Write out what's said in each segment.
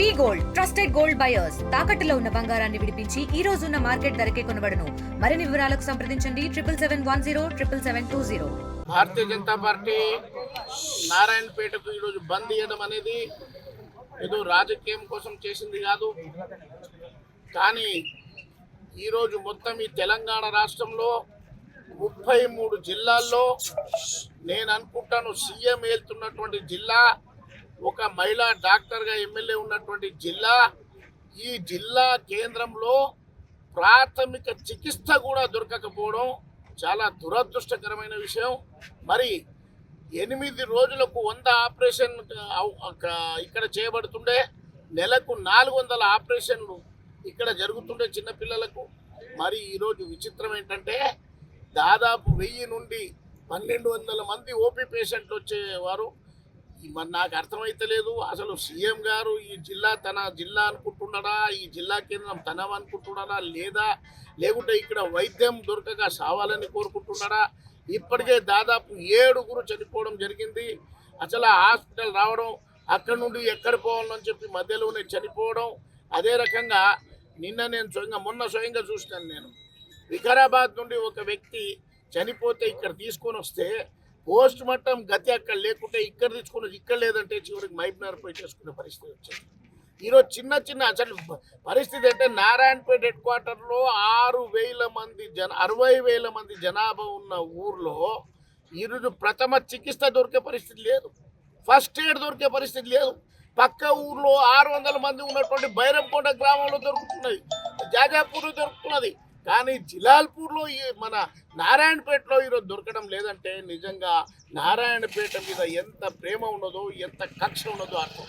V gold trusted gold buyers. తాకట్టులో ఉన్న బంగారాన్ని విడిపించి ఈ రోజు ఉన్న మార్కెట్ ధరకే కొనబడను. మరిన్ని వివరాలకు సంప్రదించండి. Triple seven one zero triple seven two zero. Bharatiya Janata party నారాయణపేటకు ఈరోజు బంద్ చేయడం అనేది ఏదో రాజకీయం కోసం చేసింది కాదు. కానీ ఈరోజు మొత్తం ఈ తెలంగాణ రాష్ట్రంలో ముప్పై మూడు జిల్లాల్లో నేను అనుకుంటాను సీఎం వెళ్తున్నటువంటి జిల్లా ఒక మహిళా డాక్టర్గా ఎమ్మెల్యే ఉన్నటువంటి జిల్లా ఈ జిల్లా కేంద్రంలో ప్రాథమిక చికిత్స కూడా దొరకకపోవడం చాలా దురదృష్టకరమైన విషయం. మరి ఎనిమిది రోజులకు వంద ఆపరేషన్ ఇక్కడ చేయబడుతుండే నెలకు నాలుగు వందల ఆపరేషన్లు ఇక్కడ జరుగుతుండే చిన్నపిల్లలకు మరి ఈరోజు విచిత్రం ఏంటంటే దాదాపు వెయ్యి నుండి పన్నెండు వందల మంది ఓపీ పేషెంట్లు వచ్చేవారు. మరి నాకు అర్థమైతలేదు అసలు సీఎం గారు ఈ జిల్లా తన జిల్లా అనుకుంటున్నాడా? ఈ జిల్లా కేంద్రం తనం అనుకుంటున్నాడా? లేదా లేకుంటే ఇక్కడ వైద్యం దొరకక సావాలని కోరుకుంటున్నాడా? ఇప్పటికే దాదాపు ఏడుగురు చనిపోవడం జరిగింది. అసలు ఆ హాస్పిటల్ రావడం అక్కడ నుండి ఎక్కడ పోవాలని చెప్పి మధ్యలోనే చనిపోవడం అదే రకంగా నిన్న నేను స్వయంగా మొన్న స్వయంగా చూసినాను నేను. వికారాబాద్ నుండి ఒక వ్యక్తి చనిపోతే ఇక్కడ తీసుకొని వస్తే పోస్ట్ మార్టం గతి అక్కడ లేకుంటే ఇక్కడ తీసుకొని ఇక్కడ లేదంటే చివరికి మైబ్నర్ పోయి చేసుకునే పరిస్థితి వచ్చింది. ఈరోజు చిన్న చిన్న అసలు పరిస్థితి అంటే నారాయణపేట హెడ్ క్వార్టర్లో ఆరు వేల మంది జన అరవై వేల మంది జనాభా ఉన్న ఊర్లో ఈరోజు ప్రథమ చికిత్స దొరికే పరిస్థితి లేదు. ఫస్ట్ ఎయిడ్ దొరికే పరిస్థితి లేదు. పక్క ఊర్లో ఆరు వందల మంది ఉన్నటువంటి బైరంకొండ గ్రామంలో దొరుకుతున్నది. జాజాపూర్లో దొరుకుతున్నది. కానీ జిలాల్పూర్లో ఈ మన నారాయణపేటలో ఈరోజు దొరకడం లేదంటే నిజంగా నారాయణపేట మీద ఎంత ప్రేమ ఉన్నదో ఎంత కక్ష ఉన్నదో అర్థం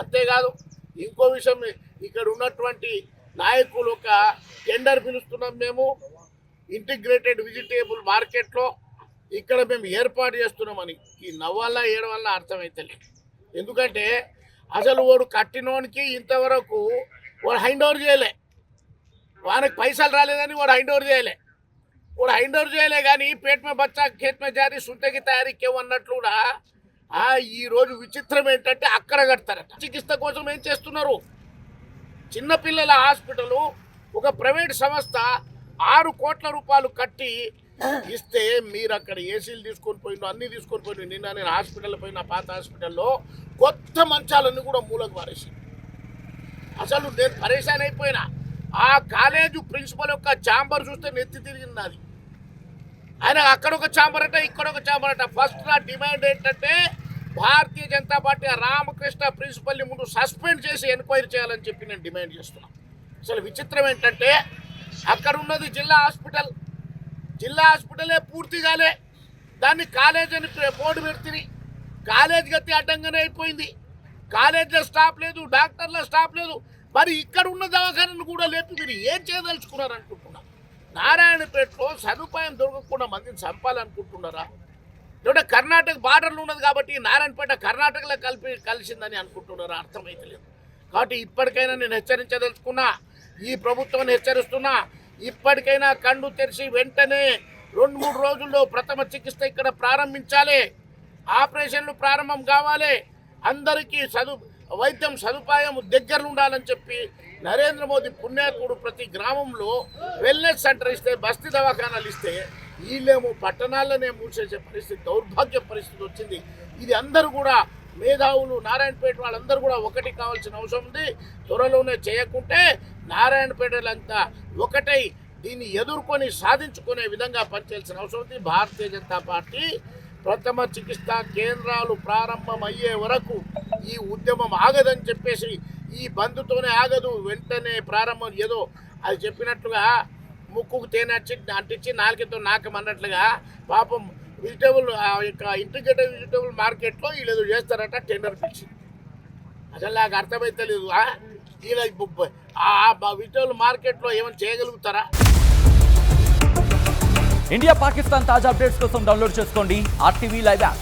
అంతేకాదు ఇంకో విషయం ఇక్కడ ఉన్నటువంటి నాయకులు ఒక టెండర్ పిలుస్తున్నాం మేము ఇంటిగ్రేటెడ్ వెజిటేబుల్ మార్కెట్లో ఇక్కడ మేము ఏర్పాటు చేస్తున్నామని. ఈ నవ్వాల ఏడవల్ల అర్థమైతలే ఎందుకంటే అసలు వాడు కట్టినోనికి ఇంతవరకు వాడు హ్యాండ్ ఓవర్ చేయలే. వానికి పైసలు రాలేదని వాడు హైండ్ ఓవర్ చేయలే. వాడు హైండ్ ఓవర్ చేయలే కానీ పేట్ మే బచ్చా ఖేత్ జారీ సుంటకి తయారీ కేవ్ అన్నట్లు కూడా ఆ ఈ రోజు విచిత్రం ఏంటంటే అక్కడ కడతారట. చికిత్స కోసం ఏం చేస్తున్నారు? చిన్నపిల్లల హాస్పిటల్ ఒక ప్రైవేట్ సంస్థ ఆరు కోట్ల రూపాయలు కట్టి ఇస్తే మీరు అక్కడ ఏసీలు తీసుకొని పోయిన అన్ని తీసుకొని పోయిన నిన్న నేను హాస్పిటల్ పోయిన పాత హాస్పిటల్లో కొత్త మంచాలన్నీ కూడా మూలకు పారేసి అసలు నేను పరేషాన్ అయిపోయినా. ఆ కాలేజ్ ప్రిన్సిపల్ యొక్క ఛాంబర్ చూస్తే నెత్తి తిరిగింది నాది. ఆయన అక్కడ ఒక ఛాంబర్ అట ఇక్కడ ఒక ఛాంబర్ అట. ఫస్ట్ నా డిమాండ్ ఏంటంటే భారతీయ జనతా పార్టీ రామకృష్ణ ప్రిన్సిపల్ని ముందు సస్పెండ్ చేసి ఎంక్వైరీ చేయాలని చెప్పి నేను డిమాండ్ చేస్తున్నాను అసలు విచిత్రం ఏంటంటే అక్కడ ఉన్నది జిల్లా హాస్పిటల్. జిల్లా హాస్పిటలే పూర్తి కాలే దాన్ని కాలేజ్ అని బోర్డు పెడుతుంది. కాలేజ్ గతి అడ్డంగానే అయిపోయింది. కాలేజ్లో స్టాఫ్ లేదు డాక్టర్ల స్టాఫ్ లేదు. మరి ఇక్కడ ఉన్న దవాఖానను కూడా లేపి మీరు ఏం చేయదలుచుకున్నారు అనుకుంటున్నా? నారాయణపేటలో సదుపాయం దొరకకుండా మందిని చంపాలనుకుంటున్నారా? లేదంటే కర్ణాటక బార్డర్లు ఉన్నది కాబట్టి నారాయణపేట కర్ణాటకలో కలిపి కలిసిందని అనుకుంటున్నారా? అర్థమైతలేదు కాబట్టి ఇప్పటికైనా నేను హెచ్చరించదలుచుకున్నా ఈ ప్రభుత్వాన్ని హెచ్చరిస్తున్నా ఇప్పటికైనా కళ్ళు తెరిచి వెంటనే రెండు మూడు రోజుల్లో ప్రథమ చికిత్స ఇక్కడ ప్రారంభించాలి. ఆపరేషన్లు ప్రారంభం కావాలి. అందరికీ సదు వైద్యం సదుపాయం దగ్గర ఉండాలని చెప్పి నరేంద్ర మోదీ పుణ్యాకుడు ప్రతి గ్రామంలో వెల్నెస్ సెంటర్ ఇస్తే బస్తీ దవాఖానాలు ఇస్తే వీళ్ళేమో పట్టణాల్లోనే మూసేసే పరిస్థితి దౌర్భాగ్య పరిస్థితి వచ్చింది. ఇది అందరూ కూడా మేధావులు నారాయణపేట వాళ్ళందరూ కూడా ఒకటి కావాల్సిన అవసరం ఉంది. త్వరలోనే చేయకుంటే నారాయణపేటలంతా ఒకటై దీన్ని ఎదుర్కొని సాధించుకునే విధంగా పనిచేయాల్సిన అవసరం ఉంది. భారతీయ జనతా పార్టీ ప్రథమ చికిత్స కేంద్రాలు ప్రారంభమయ్యే వరకు ఈ ఉద్యమం ఆగదని చెప్పేసి ఈ బంధుతోనే ఆగదు. వెంటనే ప్రారంభం ఏదో అది చెప్పినట్లుగా ముక్కుకు తేనె వచ్చి అంటించి నాకం అన్నట్లుగా పాపం వెజిటేబుల్ ఆ యొక్క ఇంటిగ్రేటెడ్ వెజిటేబుల్ మార్కెట్లో వీళ్ళు ఏదో చేస్తారట టెండర్ పిలిచి అసలు నాకు అర్థమైతలేదు ఆ? వీళ్ళ ఆ వెజిటేబుల్ మార్కెట్లో ఏమైనా చేయగలుగుతారా? ఇండియా పాకిస్తాన్ తాజా అప్డేట్స్ కోసం డౌన్లోడ్ చేసుకోండి. RTV live app.